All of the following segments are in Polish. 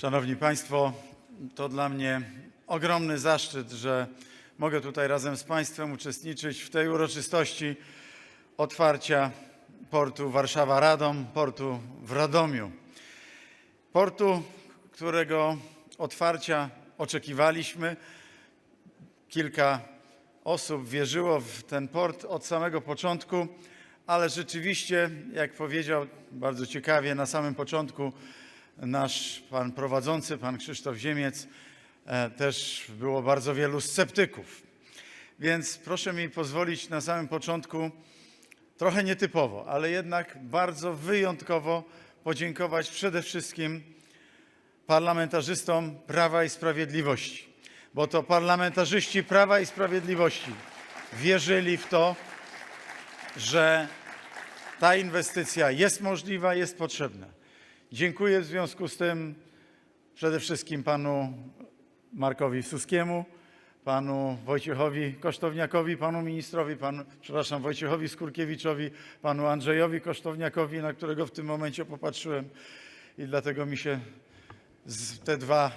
Szanowni Państwo, to dla mnie ogromny zaszczyt, że mogę tutaj razem z Państwem uczestniczyć w tej uroczystości otwarcia portu Warszawa-Radom, portu w Radomiu. Portu, którego otwarcia oczekiwaliśmy. Kilka osób wierzyło w ten port od samego początku, ale rzeczywiście, jak powiedział bardzo ciekawie na samym początku nasz pan prowadzący, pan Krzysztof Ziemiec, e, też było bardzo wielu sceptyków. Więc proszę mi pozwolić na samym początku trochę nietypowo, ale jednak bardzo wyjątkowo podziękować przede wszystkim parlamentarzystom Prawa i Sprawiedliwości, bo to parlamentarzyści Prawa i Sprawiedliwości wierzyli w to, że ta inwestycja jest możliwa, jest potrzebna. Dziękuję w związku z tym przede wszystkim panu Markowi Suskiemu, panu Wojciechowi Kosztowniakowi, panu ministrowi, panu, przepraszam, Wojciechowi Skurkiewiczowi, panu Andrzejowi Kosztowniakowi, na którego w tym momencie popatrzyłem i dlatego mi się te dwa,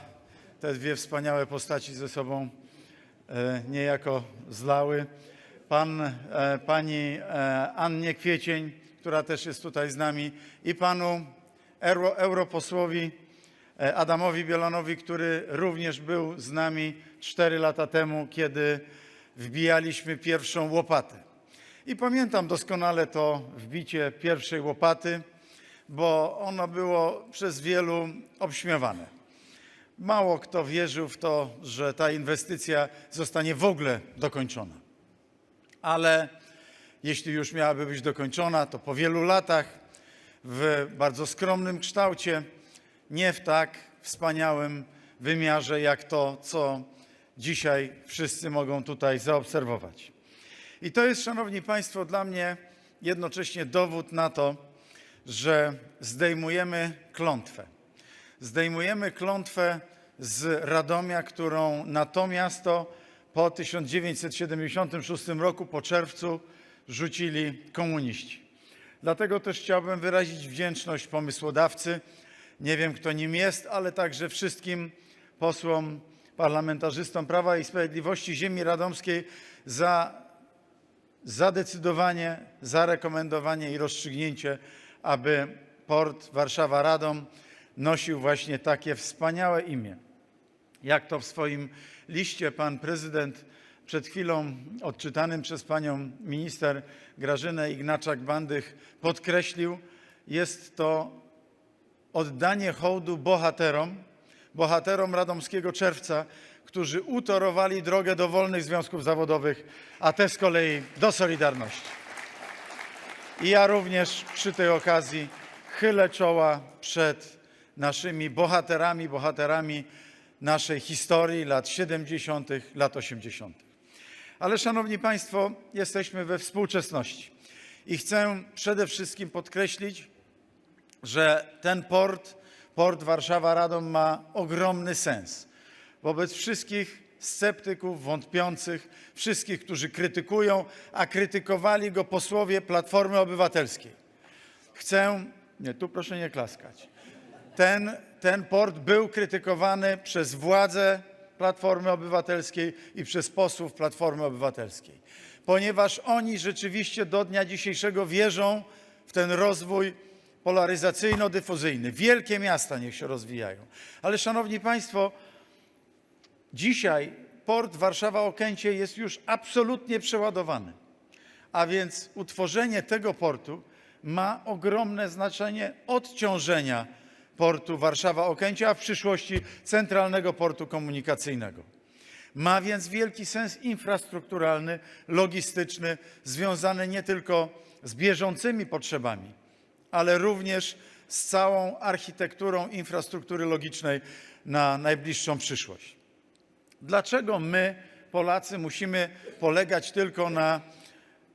te dwie wspaniałe postaci ze sobą e, niejako zlały. Pan, e, pani e, Annie Kwiecień, która też jest tutaj z nami i panu euro, europosłowi e, Adamowi Bielanowi, który również był z nami cztery lata temu, kiedy wbijaliśmy pierwszą łopatę. I pamiętam doskonale to wbicie pierwszej łopaty, bo ono było przez wielu obśmiewane. Mało kto wierzył w to, że ta inwestycja zostanie w ogóle dokończona. Ale jeśli już miałaby być dokończona, to po wielu latach, w bardzo skromnym kształcie, nie w tak wspaniałym wymiarze, jak to, co dzisiaj wszyscy mogą tutaj zaobserwować. I to jest, Szanowni Państwo, dla mnie jednocześnie dowód na to, że zdejmujemy klątwę. Zdejmujemy klątwę z Radomia, którą na to miasto po 1976 roku, po czerwcu, rzucili komuniści. Dlatego też chciałbym wyrazić wdzięczność pomysłodawcy, nie wiem kto nim jest, ale także wszystkim posłom, parlamentarzystom Prawa i Sprawiedliwości Ziemi Radomskiej za zadecydowanie, zarekomendowanie i rozstrzygnięcie, aby port Warszawa-Radom nosił właśnie takie wspaniałe imię. Jak to w swoim liście pan prezydent przed chwilą odczytanym przez panią minister Grażynę Ignaczak-Bandych podkreślił, jest to oddanie hołdu bohaterom, bohaterom Radomskiego Czerwca, którzy utorowali drogę do wolnych związków zawodowych, a te z kolei do Solidarności. I ja również przy tej okazji chylę czoła przed naszymi bohaterami, bohaterami naszej historii lat 70., lat 80. Ale szanowni państwo, jesteśmy we współczesności i chcę przede wszystkim podkreślić, że ten port, port Warszawa-Radom ma ogromny sens wobec wszystkich sceptyków, wątpiących, wszystkich, którzy krytykują, a krytykowali go posłowie Platformy Obywatelskiej. Chcę, nie, tu proszę nie klaskać. Ten, ten port był krytykowany przez władze Platformy Obywatelskiej i przez posłów Platformy Obywatelskiej, ponieważ oni rzeczywiście do dnia dzisiejszego wierzą w ten rozwój polaryzacyjno-dyfuzyjny. Wielkie miasta niech się rozwijają. Ale szanowni państwo, dzisiaj port Warszawa-Okęcie jest już absolutnie przeładowany. A więc utworzenie tego portu ma ogromne znaczenie odciążenia portu Warszawa-Okęcie, a w przyszłości centralnego portu komunikacyjnego. Ma więc wielki sens infrastrukturalny, logistyczny, związany nie tylko z bieżącymi potrzebami, ale również z całą architekturą infrastruktury logicznej na najbliższą przyszłość. Dlaczego my, Polacy, musimy polegać tylko na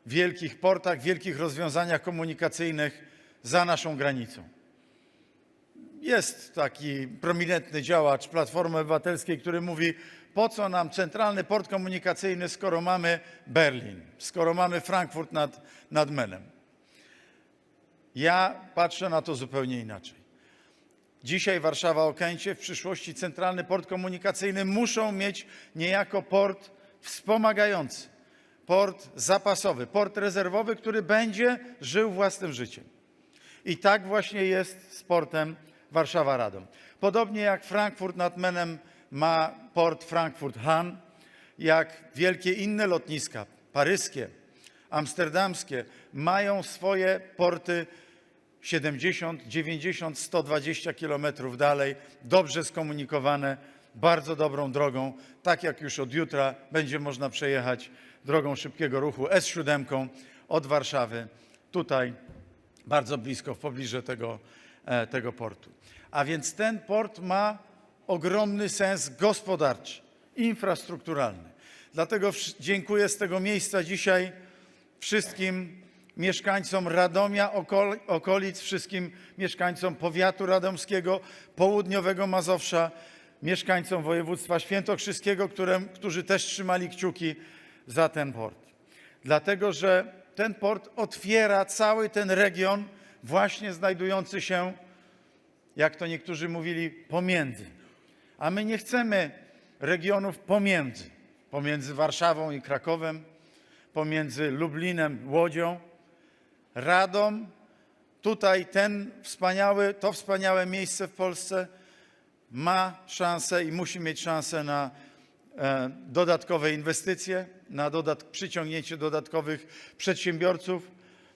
wielkich portach, wielkich rozwiązaniach komunikacyjnych za naszą granicą? Jest taki prominentny działacz Platformy Obywatelskiej, który mówi, po co nam centralny port komunikacyjny, skoro mamy Berlin, skoro mamy Frankfurt nad, nad Menem. Ja patrzę na to zupełnie inaczej. Dzisiaj Warszawa Okęcie, w przyszłości Centralny Port Komunikacyjny muszą mieć niejako port wspomagający, port zapasowy, port rezerwowy, który będzie żył własnym życiem. I tak właśnie jest z portem Warszawa-Radom. Podobnie jak Frankfurt nad Menem ma port Frankfurt-Hahn, jak wielkie inne lotniska, paryskie, amsterdamskie, mają swoje porty 70, 90, 120 kilometrów dalej, dobrze skomunikowane, bardzo dobrą drogą, tak jak już od jutra będzie można przejechać drogą szybkiego ruchu S7 od Warszawy tutaj bardzo blisko, w pobliżu tego, tego portu. A więc ten port ma ogromny sens gospodarczy, infrastrukturalny. Dlatego dziękuję z tego miejsca dzisiaj wszystkim mieszkańcom Radomia, okol- okolic, wszystkim mieszkańcom powiatu radomskiego, południowego Mazowsza, mieszkańcom województwa świętokrzyskiego, które, którzy też trzymali kciuki za ten port. Dlatego, że ten port otwiera cały ten region, właśnie znajdujący się, jak to niektórzy mówili, pomiędzy. A my nie chcemy regionów pomiędzy, pomiędzy Warszawą i Krakowem, pomiędzy Lublinem, Łodzią. Radom, tutaj ten wspaniały, to wspaniałe miejsce w Polsce ma szansę i musi mieć szansę na e, dodatkowe inwestycje, na dodat przyciągnięcie dodatkowych przedsiębiorców,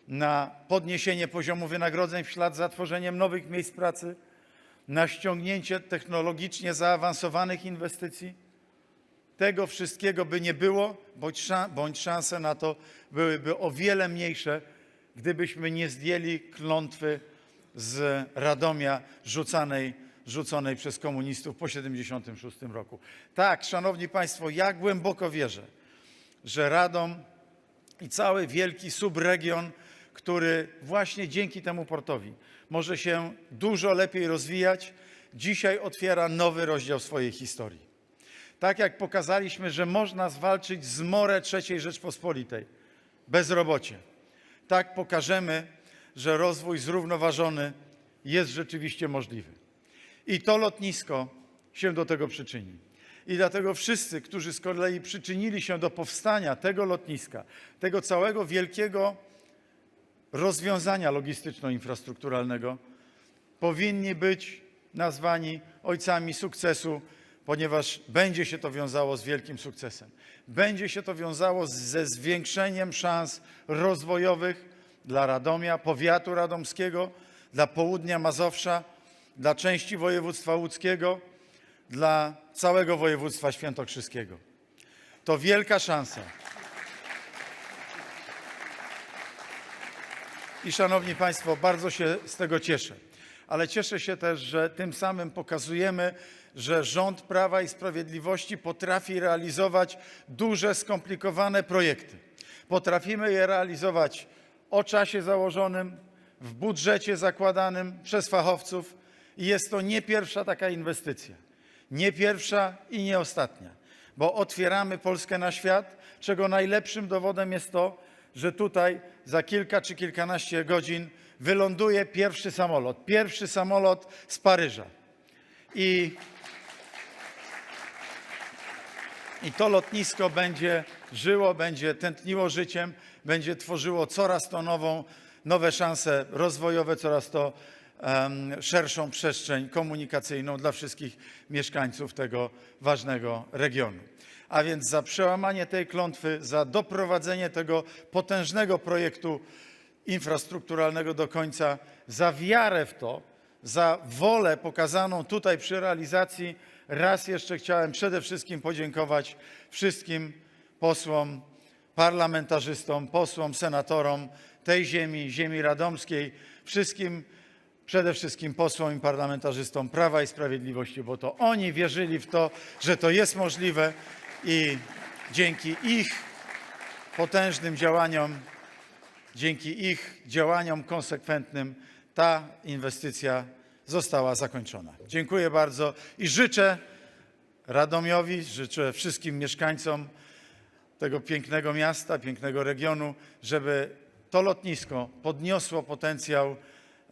na podniesienie poziomu wynagrodzeń w ślad za tworzeniem nowych miejsc pracy, na ściągnięcie technologicznie zaawansowanych inwestycji. Tego wszystkiego by nie było, bądź, szan- bądź szanse na to byłyby o wiele mniejsze, gdybyśmy nie zdjęli klątwy z Radomia rzucanej, rzuconej przez komunistów po 1976 roku. Tak, szanowni państwo, ja głęboko wierzę, że Radom i cały wielki subregion, który właśnie dzięki temu portowi może się dużo lepiej rozwijać, dzisiaj otwiera nowy rozdział swojej historii. Tak jak pokazaliśmy, że można zwalczyć zmorę III Rzeczpospolitej, bezrobocie, tak pokażemy, że rozwój zrównoważony jest rzeczywiście możliwy. I to lotnisko się do tego przyczyni. I dlatego wszyscy, którzy z kolei przyczynili się do powstania tego lotniska, tego całego wielkiego rozwiązania logistyczno-infrastrukturalnego, powinni być nazwani ojcami sukcesu, ponieważ będzie się to wiązało z wielkim sukcesem. Będzie się to wiązało ze zwiększeniem szans rozwojowych dla Radomia, powiatu radomskiego, dla południa Mazowsza, dla części województwa łódzkiego, dla całego województwa świętokrzyskiego. To wielka szansa. I szanowni Państwo, bardzo się z tego cieszę. Ale cieszę się też, że tym samym pokazujemy, że rząd Prawa i Sprawiedliwości potrafi realizować duże, skomplikowane projekty. Potrafimy je realizować o czasie założonym, w budżecie zakładanym przez fachowców i jest to nie pierwsza taka inwestycja. Nie pierwsza i nie ostatnia, bo otwieramy Polskę na świat, czego najlepszym dowodem jest to, że tutaj za kilka czy kilkanaście godzin wyląduje pierwszy samolot. Pierwszy samolot z Paryża. I, I to lotnisko będzie żyło, będzie tętniło życiem, będzie tworzyło coraz to nową, nowe szanse rozwojowe, coraz to em, szerszą przestrzeń komunikacyjną dla wszystkich mieszkańców tego ważnego regionu. A więc za przełamanie tej klątwy, za doprowadzenie tego potężnego projektu infrastrukturalnego do końca, za wiarę w to, za wolę pokazaną tutaj przy realizacji, raz jeszcze chciałem przede wszystkim podziękować wszystkim posłom, parlamentarzystom, posłom, senatorom tej ziemi, ziemi radomskiej, wszystkim, przede wszystkim posłom i parlamentarzystom Prawa i Sprawiedliwości, bo to oni wierzyli w to, że to jest możliwe i dzięki ich potężnym działaniom dzięki ich działaniom konsekwentnym ta inwestycja została zakończona. Dziękuję bardzo i życzę Radomiowi, życzę wszystkim mieszkańcom tego pięknego miasta, pięknego regionu, żeby to lotnisko podniosło potencjał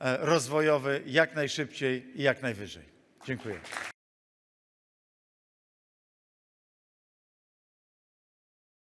e, rozwojowy jak najszybciej i jak najwyżej. Dziękuję.